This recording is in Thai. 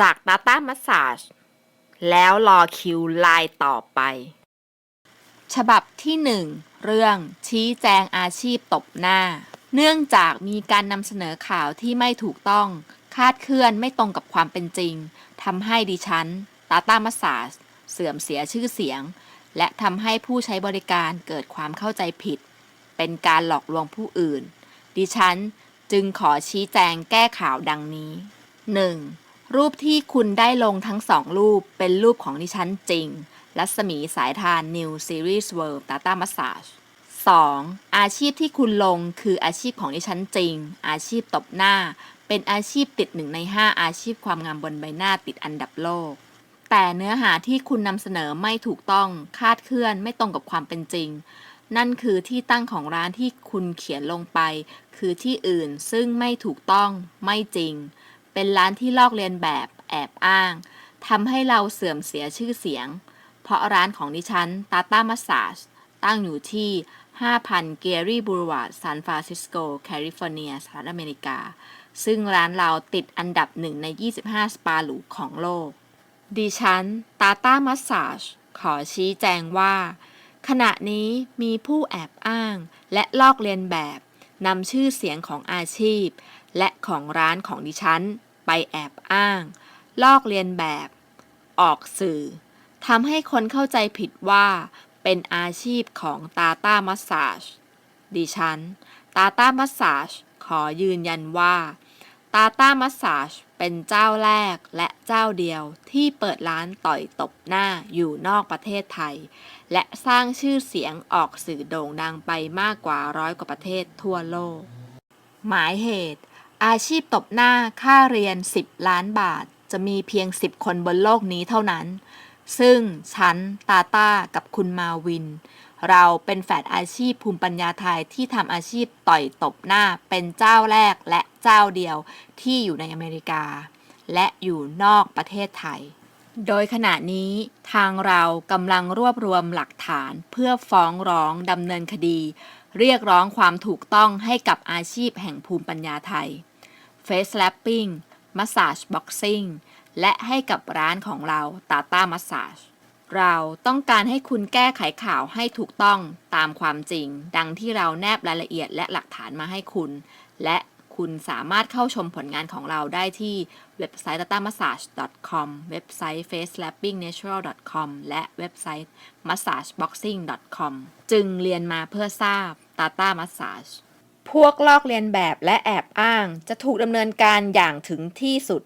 จาก Data Massage แล้วรอคิวไลน์ต่อไป ฉบับที่ 1 เรื่องชี้แจงอาชีพตบหน้า เนื่องจากมีการนำเสนอข่าวที่ไม่ถูกต้อง คาดเคลื่อนไม่ตรงกับความเป็นจริงทำให้ดิฉันตาตามาสาเสื่อมเสียชื่อเสียง และทำให้ผู้ใช้บริการเกิดความเข้าใจผิด เป็นการหลอกลวงผู้อื่น ดิฉันจึงขอชี้แจงแก้ข่าวดังนี้ 1. รูปที่คุณได้ลงทั้งสองรูปเป็นรูปของดิฉันจริง รัศมีสายทาน New Series World Data Massage 2. อาชีพที่คุณลงคืออาชีพของดิฉันจริง อาชีพตบหน้า เป็นอาชีพติดหนึ่งใน 5 อาชีพความงามบนใบหน้าติดอันดับโลก แต่เนื้อหาที่คุณนำเสนอไม่ถูกต้องคาดเคลื่อนไม่ตรงกับความเป็นจริง นั่นคือที่ตั้งของร้านที่คุณเขียนลงไป คือที่อื่นซึ่งไม่ถูกต้องไม่จริง เป็นร้านที่ลอกเลียนแบบแอบอ้างทำให้เราเสื่อมเสียชื่อเสียง เพราะร้านของดิฉัน Tata Massage ตั้งอยู่ที่ 5,000 g a r y Boulevard ซานฟรานซิสโก แคลิฟอร์เนีย สหรัฐอเมริกา ซึ่งร้านเราติดอันดับหนึ่งใน 25 สปาหรูของโลก ดิฉัน Tata Massage ขอชี้แจงว่า ขณะนี้มีผู้แอบอ้างและลอกเลียนแบบนำชื่อเสียงของอาชีพ และของร้านของดิฉัน ไปแอบอ้าง ลอกเลียนแบบ ออกสื่อทำให้คนเข้าใจผิดว่าเป็นอาชีพของตาตามัสซาจดิฉัน ตาตามัสซาจขอยืนยันว่า ตาตามัสซาจเป็นเจ้าแรกและเจ้าเดียวที่เปิดร้านต่อยตบหน้าอยู่นอกประเทศไทย และสร้างชื่อเสียงออกสื่อโด่งดังไปมากกว่าร้อยกว่าประเทศทั่วโลก หมายเหตุ อาชีพตบหน้าค่าเรียน 10 ล้านบาท จะมีเพียง 10 คนบนโลกนี้เท่านั้น ซึ่งฉัน ตาต้า กับคุณมาวิน เราเป็นแฝดอาชีพภูมิปัญญาไทยที่ทำอาชีพต่อยตบหน้าเป็นเจ้าแรกและเจ้าเดียวที่อยู่ในอเมริกา และอยู่นอกประเทศไทย โดยขณะนี้ทางเรากำลังรวบรวมหลักฐานเพื่อฟ้องร้องดำเนินคดี เรียกร้องความถูกต้องให้กับอาชีพแห่งภูมิปัญญาไทย Face Slapping Massage Boxing และให้กับร้านของเราตาต้ามาส аж เราต้องการให้คุณแก้ไขข่าวให้ถูกต้องตามความจริง ดังที่เราแนบรายละเอียดและหลักฐานมาให้คุณ และ คุณสามารถเข้าชมผลงานของเราได้ที่เว็บไซต์ datamassage.com เว็บไซต์ facelabingnatural.com และเว็บไซต์ massageboxing.com จึงเรียนมาเพื่อทราบ Tata Massage พวกลอกเลียนแบบและแอบอ้างจะถูกดำเนินการอย่างถึงที่สุด